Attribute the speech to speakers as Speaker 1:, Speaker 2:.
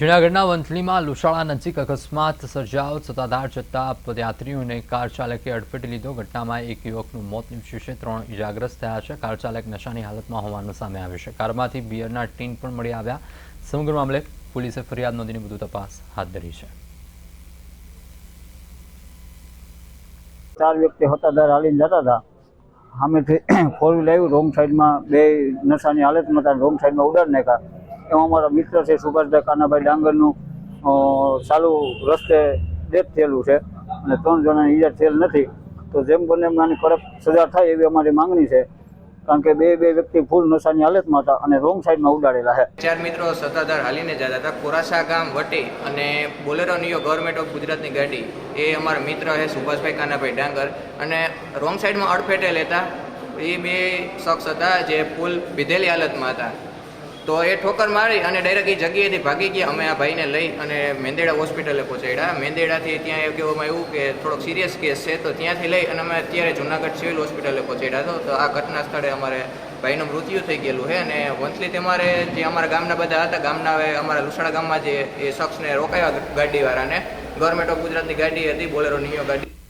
Speaker 1: જૂનાગઢના વંથલીમાં લુસાળા નજીક અકસ્માત સર્જાવ સત્તાધાર જતા પદયાત્રીઓને કાર ચાલકે અડફેટી લીધો. ઘટનામાં એક યુવકનું મોત નિપજ્યું છે. ત્રણ ઇજાગ્રસ્ત થયા છે. કાર ચાલક નશાની હાલતમાં હોવાનું સામે આવ્યું છે. કારમાંથી બિયરના ટીન પણ મળી આવ્યા. સમગ્ર મામલે પોલીસે ફરિયાદ નોંધીને વધુ તપાસ હાથ ધરી છે.
Speaker 2: ચાર વ્યક્તિ હતાધાર હાલીને જતા હતા. સામેથી ફોર વ્હીલ આવ્યું. રોંગ સાઈડમાં બે નશાની હાલતમાં રોંગ સાઈડમાં ઉડાડ નાખ્યા. એમાં અમારા મિત્ર છે, સુભાષભાઈ કાનાભાઈ ડાંગરનું ચાલુ રસ્તે ડેથ થયેલું છે અને ત્રણ જણાની ઈજા થયેલ નથી. તો જેમ બને એમ આની કડક સજા થાય એવી અમારી માંગણી છે. કારણ કે બે બે વ્યક્તિ ફૂલ નશાની હાલતમાં હતા અને રોંગ સાઈડમાં ઉડાડેલા છે.
Speaker 3: ચાર મિત્રો સત્તાધાર હાલીને જતા હતા. કોરાસા ગામ વટી અને બોલેરો નિયો ગવર્મેન્ટ ઓફ ગુજરાતની ગાડી. એ અમારા મિત્ર છે, સુભાષભાઈ કાનાભાઈ ડાંગર. અને રોંગ સાઈડમાં અડફેટે લેતા. એ બે શખ્સ હતા જે ફૂલ પીધેલી હાલતમાં હતા. તો એ ઠોકર મારી અને ડાયરેક્ટ એ જગ્યાએથી ભાગી ગયા. અમે આ ભાઈને લઈ અને મેંદેડા હોસ્પિટલે પહોંચાડ્યા. મેંદેડાથી ત્યાં એવું કહેવામાં આવ્યું કે થોડોક સિરિયસ કેસ છે, તો ત્યાંથી લઈ અને અમે અત્યારે જુનાગઢ સિવિલ હોસ્પિટલે પહોંચાડ્યા હતો તો આ ઘટના સ્થળે અમારે ભાઈનું મૃત્યુ થઈ ગયેલું છે અને વંથલી તમારે જે અમારા ગામના બધા હતા, ગામના હવે અમારા લુસાડા ગામમાં જે એ શખ્સને રોકાયા ગાડીવાળાને. ગવર્મેન્ટ ઓફ ગુજરાતની ગાડી હતી બોલેરો નિયો ગાડી.